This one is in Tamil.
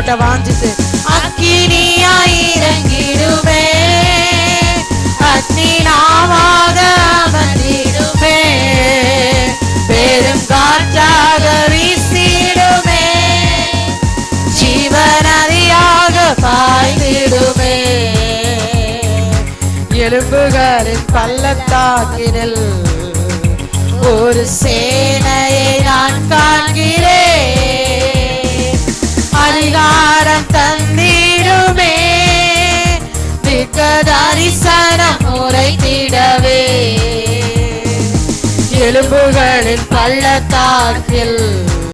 கிட்ட வாஞ்சித்து அக்கினியாய் இறங்கிடுமே அக்னி நாமாக அமர்ந்திடுமே பெரும் காற்றாக வீசிடுமே ஜீவநதியாக பாய்ந்திடுமே எலும்புகளின் பள்ளத்தாக்கினில் ஒரு சே எலும்புகளின் பள்ளத்தாக்கில்